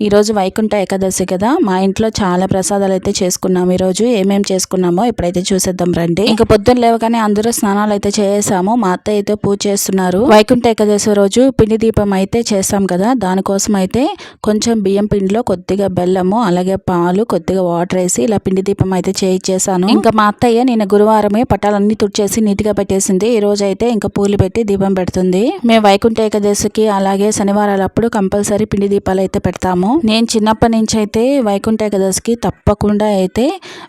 ఈరోజు వైకుంఠ ఏకాదశి కదా మా ఇంట్లో చాలా ప్రసాదాలు అయితే చేసుకున్నాం ఈరోజు ఏమేం చేసుకున్నామో ఇప్పుడైతే చూసేద్దాం రండి. ఇంకా పొద్దున్న లేవగానే అందరూ స్నానాలు అయితే చేసాము మా అత్త అయితే పూజ చేస్తున్నారు. వైకుంఠ ఏకాదశి రోజు పిండి దీపం అయితే చేస్తాం కదా దానికోసం అయితే కొంచెం బియ్యం పిండిలో కొద్దిగా బెల్లము అలాగే పాలు కొద్దిగా వాటర్ వేసి ఇలా పిండి దీపం అయితే చేయించేసాను ఇంకా మా అత్తయ్య నేను గురువారమే పట్టాలన్నీ తుడిచేసి నీట్గా పెట్టేసింది. ఈ రోజు అయితే ఇంకా పూలు పెట్టి దీపం పెడుతుంది. మేము వైకుంఠ ఏకాదశికి అలాగే శనివారాలప్పుడు కంపల్సరీ పిండి దీపాలు అయితే పెడతాము. నేను చిన్నప్పటి నుంచి అయితే వైకుంఠ ఏకాదశికి తప్పకుండా అయితే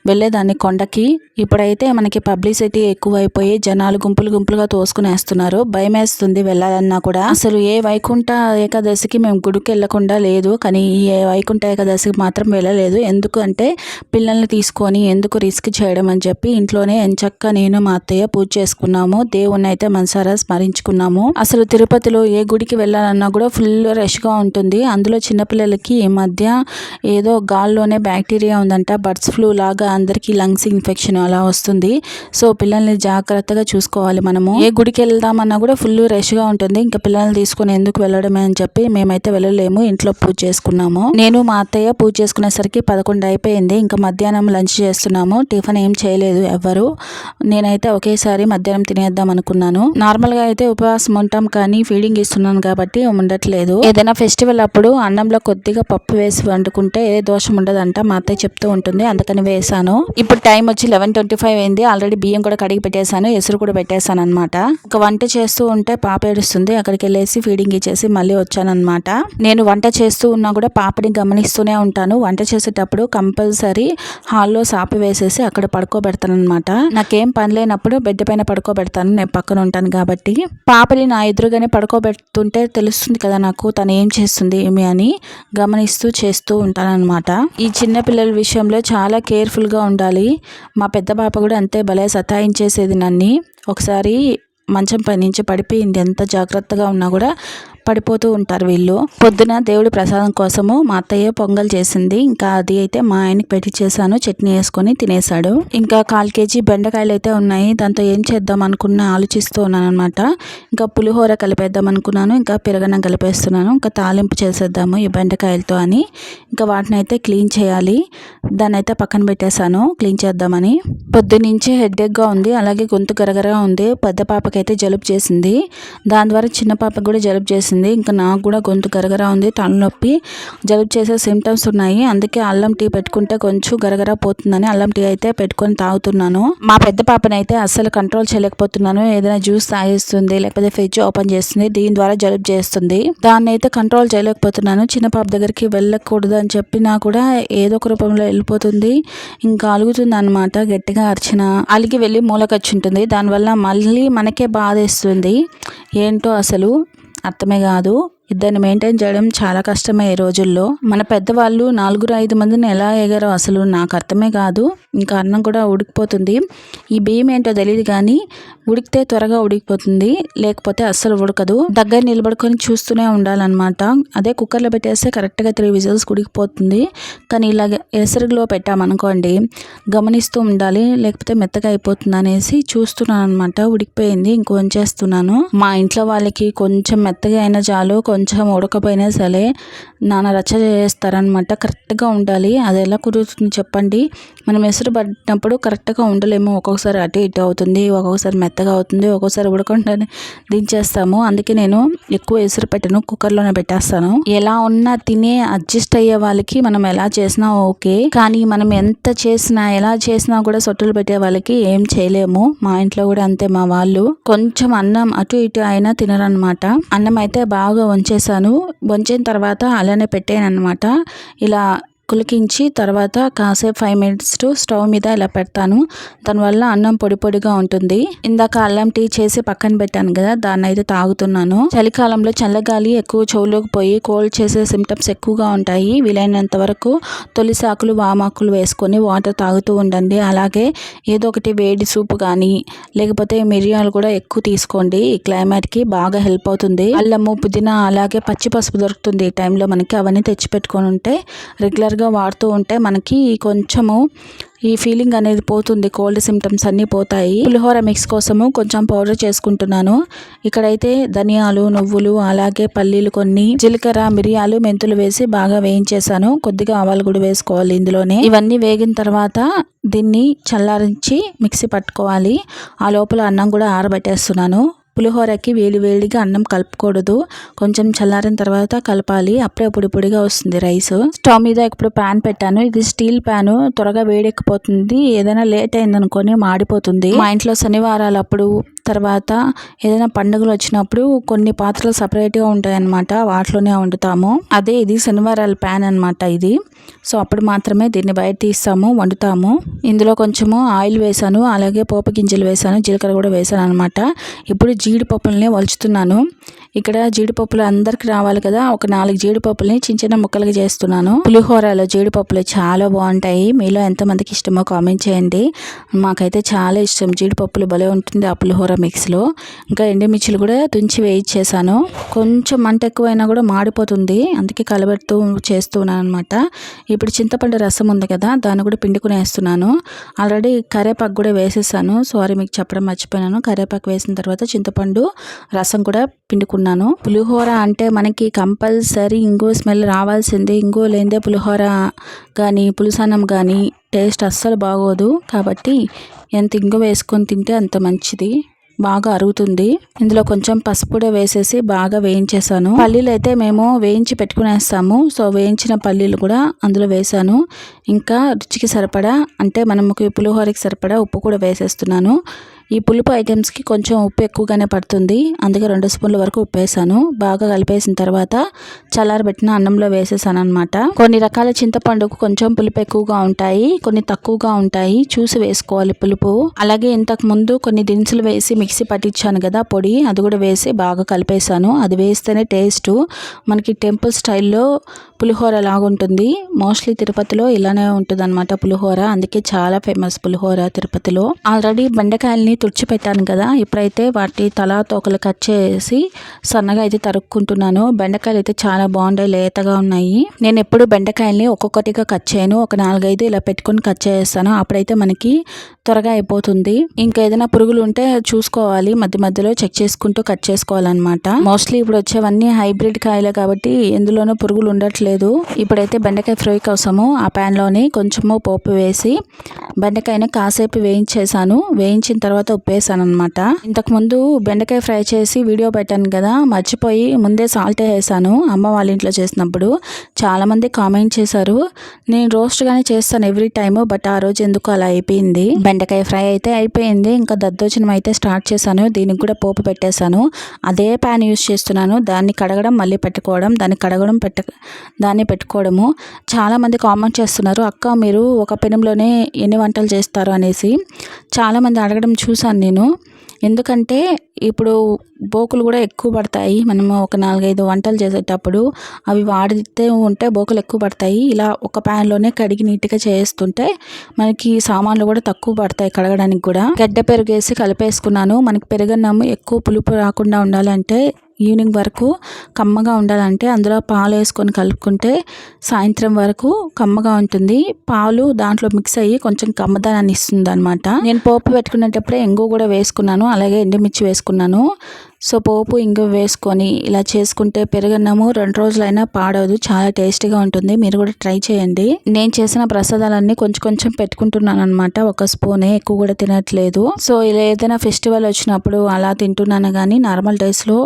వెళ్ళేదాన్ని కొండకి. ఇప్పుడైతే మనకి పబ్లిసిటీ ఎక్కువైపోయి జనాలు గుంపులు గుంపులుగా తోసుకునేస్తున్నారు. భయం వేస్తుంది వెళ్ళాలన్నా కూడా. అసలు ఏ వైకుంఠ ఏకాదశికి మేము గుడికి వెళ్ళకుండా లేదు. కానీ ఈ వైకుంఠ ఏకాదశికి మాత్రం వెళ్ళలేదు. ఎందుకు అంటే పిల్లల్ని తీసుకొని ఎందుకు రిస్క్ చేయడం అని చెప్పి ఇంట్లోనే ఎంచక్క నేను మా అత్తయ్య పూజ చేసుకున్నాము. దేవుణ్ణి అయితే మనసారా స్మరించుకున్నాము. అసలు తిరుపతిలో ఏ గుడికి వెళ్ళాలన్నా కూడా ఫుల్ రష్గా ఉంటుంది. అందులో చిన్నపిల్లలకి ఈ మధ్య ఏదో గాల్లోనే బ్యాక్టీరియా ఉందంట బర్డ్స్ ఫ్లూ లాగా అందరికీ లంగ్స్ ఇన్ఫెక్షన్ అలా వస్తుంది. సో పిల్లల్ని జాగ్రత్తగా చూసుకోవాలి మనము. ఏ గుడికి వెళ్దామన్నా కూడా ఫుల్ రష్గా ఉంటుంది. ఇంకా పిల్లల్ని తీసుకొని ఎందుకు వెళ్ళడమే అని చెప్పి మేమైతే వెళ్ళలేము. ఇంట్లో పూజ చేసుకున్నాము. నేను మా అత్తయ్య పూజ చేసుకునేసరికి పదకొండు అయిపోయింది. ఇంకా మధ్యాహ్నం లంచ్ చేస్తున్నాము. టిఫిన్ ఏం చేయలేదు ఎవ్వరు. నేనైతే ఒకేసారి మధ్యాహ్నం తినేద్దాం అనుకున్నాను. నార్మల్గా అయితే ఉపవాసం ఉంటాం కానీ ఫీడింగ్ ఇస్తున్నాను కాబట్టి ఉండట్లేదు. ఏదైనా ఫెస్టివల్ అప్పుడు అన్నంలో కొద్దిగా పప్పు వేసి వండుకుంటే ఏ దోషం ఉండదంట. మా అత్తయ్య చెప్తూ ఉంటుంది అందుకని వేసాను ఇప్పుడు టైం వచ్చి లెవెన్ ట్వంటీ ఫైవ్ అయింది. ఆల్రెడీ బియ్యం కూడా కడిగి పెట్టేశాను ఎసురు కూడా పెట్టేశాను అనమాట ఒక వంట చేస్తూ ఉంటే పాప ఏడుస్తుంది. అక్కడికి వెళ్ళేసి ఫీడింగ్ ఇచ్చేసి మళ్ళీ వచ్చానమాట నేను వంట చేస్తూ ఉన్నా కూడా పాపని గమనిస్తూనే ఉంటాను. వంట చేసేటప్పుడు కంపల్సరీ హాల్లో సాపి వేసేసి అక్కడ పడుకోబెడతాను అనమాట నాకేం పని లేనప్పుడు బెడ్ పైన పడుకోబెడతాను. నేను పక్కన ఉంటాను కాబట్టి. పాపని నా ఎదురుగానే పడుకోబెడుతుంటే తెలుస్తుంది కదా నాకు తను ఏం చేస్తుంది ఏమి అని. గమనిస్తూ చేస్తూ ఉంటానన్నమాట. ఈ చిన్న పిల్లల విషయంలో చాలా కేర్ఫుల్గా ఉండాలి. మా పెద్ద పాప కూడా అంతే భలే సతాయించేసేది నన్ని. ఒకసారి మంచం పై నుంచి పడిపోయింది. ఎంత జాగ్రత్తగా ఉన్నా కూడా పడిపోతూ ఉంటారు వీళ్ళు. పొద్దున దేవుడి ప్రసాదం కోసము మా అత్తయ్య పొంగల్ చేసింది. ఇంకా అది అయితే మా ఆయనకి పెట్టి చేశాను. చట్నీ వేసుకొని తినేశాడు. ఇంకా కాల్ కేజీ బెండకాయలు అయితే ఉన్నాయి. దాంతో ఏం చేద్దాం అనుకున్న ఆలోచిస్తూ ఉన్నాను అనమాట ఇంకా పులిహోర కలిపేద్దాం అనుకున్నాను. ఇంకా పెరగన్నం కలిపేస్తున్నాను. ఇంకా తాలింపు చేసేద్దాము ఈ బెండకాయలతో అని. ఇంకా వాటిని అయితే క్లీన్ చేయాలి. దాన్ని అయితే పక్కన పెట్టేశాను. క్లీన్ చేద్దామని. పొద్దునుంచి హెడ్ఏక్గా ఉంది. అలాగే గొంతు గరగరగా ఉంది. పెద్ద పాపకైతే జలుబు చేసింది. దాని ద్వారా చిన్న పాపకు కూడా జలుబు చేసింది. ఇంకా నాకు కూడా గొంతు గరగరా ఉంది తలనొప్పి జలుబు చేసే సిమ్టమ్స్ ఉన్నాయి. అందుకే అల్లం టీ పెట్టుకుంటే కొంచెం గరగరా పోతుందని అల్లం టీ అయితే పెట్టుకొని తాగుతున్నాను. మా పెద్ద పాపని అయితే అస్సలు కంట్రోల్ చేయలేకపోతున్నాను. ఏదైనా జ్యూస్ తాగిస్తుంది లేకపోతే ఫ్రిడ్జ్ ఓపెన్ చేస్తుంది దీని ద్వారా జలుబు చేస్తుంది. దాన్ని అయితే కంట్రోల్ చేయలేకపోతున్నాను. చిన్న పాప దగ్గరికి వెళ్ళకూడదు అని చెప్పినా కూడా ఏదో ఒక రూపంలో వెళ్ళిపోతుంది. ఇంకా అలుగుతుంది అనమాట గట్టిగా అరిచిన. అలిగి వెళ్ళి మూలకొచ్చుంటుంది. దానివల్ల మళ్ళీ మనకే బాధేస్తుంది. ఏంటో అసలు? అర్థమే కాదు. ఇద్దరిని మెయింటైన్ చేయడం చాలా కష్టమే ఈ రోజుల్లో. మన పెద్దవాళ్ళు నలుగురు ఐదు మందిని ఎలా ఎగారో అసలు నాకు అర్థమే కాదు. ఇంకా అన్నం కూడా ఉడికిపోతుంది. ఈ బియ్యం ఏంటో తెలియదు కానీ ఉడికితే త్వరగా ఉడికిపోతుంది. లేకపోతే అస్సలు ఉడకదు. దగ్గర నిలబడుకొని చూస్తూనే ఉండాలన్నమాట. అదే కుక్కర్లో పెట్టేస్తే కరెక్ట్గా త్రీ విజిల్స్ ఉడికిపోతుంది. కానీ ఇలాగ ఎసరుగులో పెట్టామనుకోండి గమనిస్తూ ఉండాలి. లేకపోతే మెత్తగా అయిపోతుంది అనేసి చూస్తున్నాను అనమాట ఉడికిపోయింది ఇంకొంచేస్తున్నాను. మా ఇంట్లో వాళ్ళకి కొంచెం మెత్తగా అయినా చాలు కొంచెం ఉడకపోయినా సరే నాన్న రచ్చ చేస్తారనమాట కరెక్ట్గా ఉండాలి. అది ఎలా కుదురుతుంది చెప్పండి. మనం ఎసురు పట్టినప్పుడు కరెక్ట్గా ఉండలేము. ఒక్కొక్కసారి అటు ఇటు అవుతుంది ఒక్కొక్కసారి మెత్తగా అవుతుంది ఒక్కొక్కసారి ఉడకుండానే దించేస్తాము. అందుకే నేను ఎక్కువ ఎసురు పెట్టను కుక్కర్లోనే పెట్టేస్తాను. ఎలా ఉన్నా తినే అడ్జస్ట్ అయ్యే వాళ్ళకి మనం ఎలా చేసినా ఓకే. కానీ మనం ఎంత చేసినా ఎలా చేసినా కూడా సొట్టులు పెట్టే వాళ్ళకి ఏం చేయలేము. మా ఇంట్లో కూడా అంతే మా వాళ్ళు. కొంచెం అన్నం అటు ఇటు అయినా తినరనమాట అన్నం అయితే బాగా వంచేసాను వంచిన తర్వాత అలానే పెట్టాను అనమాట ఇలా కులికించి తర్వాత కాసేపు ఫైవ్ మినిట్స్ టు స్టవ్ మీద ఇలా పెడతాను. దానివల్ల అన్నం పొడి పొడిగా ఉంటుంది. ఇందాక అల్లం టీ చేసి పక్కన పెట్టాను కదా దాన్ని అయితే తాగుతున్నాను. చలికాలంలో చల్లగాలి ఎక్కువ చెవులోకి పోయి కోల్డ్ చేసే సిమ్టమ్స్ ఎక్కువగా ఉంటాయి. వీలైనంత వరకు తొలిసాకులు వామాకులు వేసుకొని వాటర్ తాగుతూ ఉండండి. అలాగే ఏదో ఒకటి వేడి సూప్ కానీ లేకపోతే మిరియాలు కూడా ఎక్కువ తీసుకోండి. ఈ క్లైమేట్కి బాగా హెల్ప్ అవుతుంది. అల్లము పుదీనా అలాగే పచ్చి పసుపు దొరుకుతుంది ఈ టైంలో మనకి. అవన్నీ తెచ్చిపెట్టుకొని ఉంటే రెగ్యులర్ రెగ్యులర్గా వాడుతూ ఉంటే మనకి కొంచెము ఈ ఫీలింగ్ అనేది పోతుంది. కోల్డ్ సిమ్టమ్స్ అన్నీ పోతాయి. పులిహోర మిక్స్ కోసము కొంచెం పౌడర్ చేసుకుంటున్నాను. ఇక్కడైతే ధనియాలు నువ్వులు అలాగే పల్లీలు కొన్ని జీలకర్ర మిరియాలు మెంతులు వేసి బాగా వేయించేసాను కొద్దిగా ఆవాలు కూడా వేసుకోవాలి ఇందులోనే. ఇవన్నీ వేగిన తర్వాత దీన్ని చల్లారించి మిక్సీ పట్టుకోవాలి. ఆ లోపల అన్నం కూడా ఆరబెట్టేస్తున్నాను. పులిహోరకి వేడి వేడిగా అన్నం కలుపుకూడదు. కొంచెం చల్లారిన తర్వాత కలపాలి. అప్పుడే పొడి పొడిగా వస్తుంది రైస్. స్టవ్ మీద ఇప్పుడు ప్యాన్ పెట్టాను. ఇది స్టీల్ ప్యాన్. త్వరగా వేడెక్కిపోతుంది. ఏదైనా లేట్ అయిందనుకొని మాడిపోతుంది. మా ఇంట్లో శనివారాలు అప్పుడు తర్వాత ఏదైనా పండుగలు వచ్చినప్పుడు కొన్ని పాత్రలు సపరేట్గా ఉంటాయి అన్నమాట వాటిలోనే వండుతాము. అదే ఇది శనివారాల ప్యాన్ అనమాట ఇది. సో అప్పుడు మాత్రమే దీన్ని బయట తీస్తాము వండుతాము. ఇందులో కొంచెము ఆయిల్ వేసాను అలాగే పోపు గింజలు వేసాను జీలకర్ర కూడా వేసాను అనమాట ఇప్పుడు జీడిపప్పులని వలుచుతున్నాను. ఇక్కడ జీడిపప్పులు అందరికి రావాలి కదా ఒక నాలుగు జీడిపప్పులని చిన్న చిన్న ముక్కలుగా చేస్తున్నాను. పులిహోరలో జీడిపప్పులు చాలా బాగుంటాయి. మీలో ఎంతమందికి ఇష్టమో కామెంట్ చేయండి. మాకైతే చాలా ఇష్టం. జీడిపప్పులు భలే ఉంటుంది ఆ పులిహోర మిక్స్లో. ఇంకా ఎండుమిర్చిలు కూడా తుంచి వేయించేసాను కొంచెం మంట ఎక్కువైనా కూడా మాడిపోతుంది. అందుకే కలబెడుతూ చేస్తున్నాను అనమాట ఇప్పుడు చింతపండు రసం ఉంది కదా దాన్ని కూడా పిండుకుని వేస్తున్నాను. ఆల్రెడీ కరేపాకు కూడా వేసేసాను. సారీ మీకు చెప్పడం మర్చిపోయినాను కరేపాకు వేసిన తర్వాత చింతపండు రసం కూడా పిండుకున్నాను. పులిహోర అంటే మనకి కంపల్సరీ ఇంకో స్మెల్ రావాల్సిందే. ఇంకో లేదే పులిహోర కానీ పులుసన్నం కానీ టేస్ట్ అస్సలు బాగోదు. కాబట్టి ఎంత ఇంగు వేసుకొని తింటే అంత మంచిది. బాగా అరుగుతుంది. ఇందులో కొంచెం పసుపు కూడా వేసేసి బాగా వేయించేసాను పల్లీలు అయితే మేము వేయించి పెట్టుకునేస్తాము. సో వేయించిన పల్లీలు కూడా అందులో వేసాను ఇంకా రుచికి సరిపడా అంటే మనకి పులిహోరకి సరిపడా ఉప్పు కూడా వేసేస్తున్నాను. ఈ పులుపు ఐటమ్స్కి కొంచెం ఉప్పు ఎక్కువగానే పడుతుంది. అందుకే రెండు స్పూన్ల వరకు ఉప్పు వేసాను బాగా కలిపేసిన తర్వాత చల్లారబెట్టిన అన్నంలో వేసేసాను అనమాట కొన్ని రకాల చింతపండుకు కొంచెం పులుపు ఎక్కువగా ఉంటాయి కొన్ని తక్కువగా ఉంటాయి. చూసి వేసుకోవాలి పులుపు. అలాగే ఇంతకు ముందు కొన్ని దినుసులు వేసి మిక్సీ పట్టించాను కదా పొడి అది కూడా వేసి బాగా కలిపేసాను. అది వేస్తేనే టేస్ట్. మనకి టెంపుల్ స్టైల్లో పులిహోర లాగుంటుంది. మోస్ట్లీ తిరుపతిలో ఇలానే ఉంటుంది పులిహోర. అందుకే చాలా ఫేమస్ పులిహోర తిరుపతిలో. ఆల్రెడీ బెండకాయల్ని తుడిచిపెట్టాను కదా. ఇప్పుడైతే వాటి తల తోకలు కట్ చేసి సన్నగా అయితే తరుక్కుంటున్నాను బెండకాయలు అయితే చాలా బాగుంటాయి లేతగా ఉన్నాయి. నేను ఎప్పుడు బెండకాయల్ని ఒక్కొక్కటిగా కట్ చేయను. ఒక నాలుగైదు ఇలా పెట్టుకొని కట్ చేస్తాను అప్పుడైతే మనకి త్వరగా అయిపోతుంది. ఇంకా ఏదైనా పురుగులు ఉంటే చూసుకోవాలి. మధ్య మధ్యలో చెక్ చేసుకుంటూ కట్ చేసుకోవాలన్నమాట. మోస్ట్లీ ఇప్పుడు వచ్చేవన్నీ హైబ్రిడ్ కాయలే కాబట్టి ఎందులోనూ పురుగులు ఉండట్లేదు. ఇప్పుడైతే బెండకాయ ఫ్రై కోసము ఆ ప్యాన్లోని కొంచెము పోపు వేసి బెండకాయని కాసేపు వేయించేసాను వేయించిన తర్వాత ఉప్పేసాను అనమాట ఇంతకుముందు బెండకాయ ఫ్రై చేసి వీడియో పెట్టాను కదా మర్చిపోయి ముందే సాల్ట్ వేసాను అమ్మ వాళ్ళ ఇంట్లో చేసినప్పుడు. చాలామంది కామెంట్ చేశారు నేను రోస్ట్గానే చేస్తాను ఎవ్రీ టైము బట్ ఆ రోజు ఎందుకు అలా అయిపోయింది? బెండకాయ ఫ్రై అయితే అయిపోయింది ఇంకా దద్దోజనం అయితే స్టార్ట్ చేశాను దీనికి కూడా పోపు పెట్టేశాను. అదే ప్యాన్ యూస్ చేస్తున్నాను దాన్ని కడగడం మళ్ళీ పెట్టుకోవడం దాన్ని కడగడం పెట్ట దాన్ని పెట్టుకోవడము. చాలామంది కామెంట్ చేస్తున్నారు అక్క మీరు ఒక పెనంలోనే ఎన్ని వంటలు చేస్తారు? అనేసి. చాలామంది అడగడం చూ చూసాను నేను. ఎందుకంటే ఇప్పుడు బోకులు కూడా ఎక్కువ పడతాయి. మనము ఒక నాలుగైదు వంటలు చేసేటప్పుడు అవి వాడితే ఉంటే బోకులు ఎక్కువ పడతాయి. ఇలా ఒక ప్యాన్లోనే కడిగి నీట్గా చేస్తుంటే మనకి సామాన్లు కూడా తక్కువ పడతాయి కడగడానికి కూడా. గడ్డ పెరుగేసి కలిపేసుకున్నాను. మనకి పెరుగన్నము ఎక్కువ పులుపు రాకుండా ఉండాలంటే ఈవినింగ్ వరకు కమ్మగా ఉండాలంటే అందులో పాలు వేసుకొని కలుపుకుంటే సాయంత్రం వరకు కమ్మగా ఉంటుంది. పాలు దాంట్లో మిక్స్ అయ్యి కొంచెం కమ్మదనాన్ని ఇస్తుంది అనమాట నేను పోపు పెట్టుకునేటప్పుడే ఎంగు కూడా వేసుకున్నాను అలాగే ఎండుమిర్చి వేసుకున్నాను. సో పోపు ఇంగు వేసుకొని ఇలా చేసుకుంటే పెరుగన్నము రెండు రోజులైనా పాడవదు చాలా టేస్టీగా ఉంటుంది. మీరు కూడా ట్రై చేయండి. నేను చేసిన ప్రసాదాలన్నీ కొంచెం కొంచెం పెట్టుకుంటున్నాను అనమాట ఒక స్పూనే ఎక్కువ కూడా తినట్లేదు. సో ఇలా ఏదైనా ఫెస్టివల్ వచ్చినప్పుడు అలా తింటున్నాను కానీ నార్మల్ డేస్లో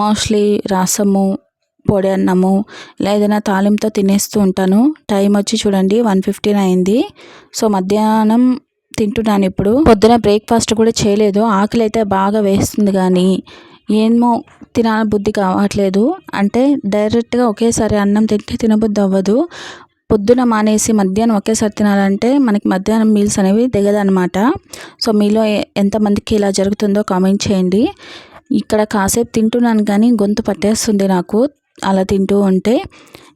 మోస్ట్లీ రసము పొడి అన్నము ఇలా ఏదైనా తాలింతో తినేస్తూ ఉంటాను. టైం వచ్చి చూడండి వన్ ఫిఫ్టీన్ అయింది. సో మధ్యాహ్నం తింటున్నాను ఇప్పుడు. పొద్దున బ్రేక్ఫాస్ట్ కూడా చేయలేదు. ఆకలి అయితే బాగా వేస్తుంది కానీ ఏమో తినాల బుద్ధి కావట్లేదు. అంటే డైరెక్ట్గా ఒకేసారి అన్నం తింటే తినబుద్ధి అవ్వదు పొద్దున మానేసి మధ్యాహ్నం ఒకేసారి తినాలంటే మనకి మధ్యాహ్నం మీల్స్ అనేవి దిగదనమాట సో మీలో ఎంతమందికి ఇలా జరుగుతుందో కామెంట్ చేయండి. ఇక్కడ కాసేపు తింటున్నాను కానీ గొంతు పట్టేస్తుంది నాకు. అలా తింటూ ఉంటే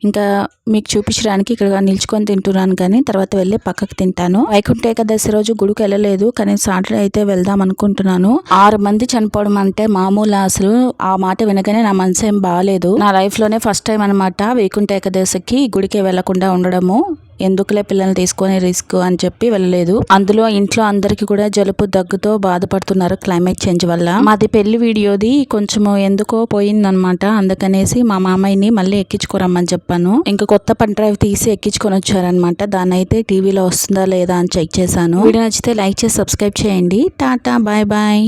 ఇంకా మీకు చూపించడానికి ఇక్కడ నిల్చుకొని తింటున్నాను కానీ తర్వాత వెళ్ళి పక్కకు తింటాను. వైకుంఠ ఏకాదశి రోజు గుడికి వెళ్ళలేదు కానీ సాటర్డే అయితే వెళ్దాం అనుకుంటున్నాను. ఆరు మంది చనిపోవడం అంటే మామూలు అసలు ఆ మాట వినగానే నా మనసు ఏం బాగాలేదు నా లైఫ్లోనే ఫస్ట్ టైం అనమాట వైకుంఠ ఏకాదశికి గుడికి వెళ్ళకుండా ఉండడము. ఎందుకులే పిల్లల్ని తీసుకొని రిస్క్ అని చెప్పి వెళ్ళలేదు. అందులో ఇంట్లో అందరికీ కూడా జలుబు దగ్గుతో బాధపడుతున్నారు క్లైమేట్ చేంజ్ వల్ల. మాది పెళ్ళి వీడియోది కొంచెం ఎందుకో పోయిందనమాట. అందుకనేసి మా మామయ్యని మళ్ళీ ఎక్కించుకోరమ్మని చెప్పాను. ఇంకా కొత్త పని డ్రైవ్ తీసి ఎక్కించుకొని వచ్చారనమాట. దాన్ని అయితే టీవీలో వస్తుందా లేదా అని చెక్ చేశాను. వీడియో నచ్చితే లైక్ చేసి సబ్స్క్రైబ్ చేయండి. Tata bye bye.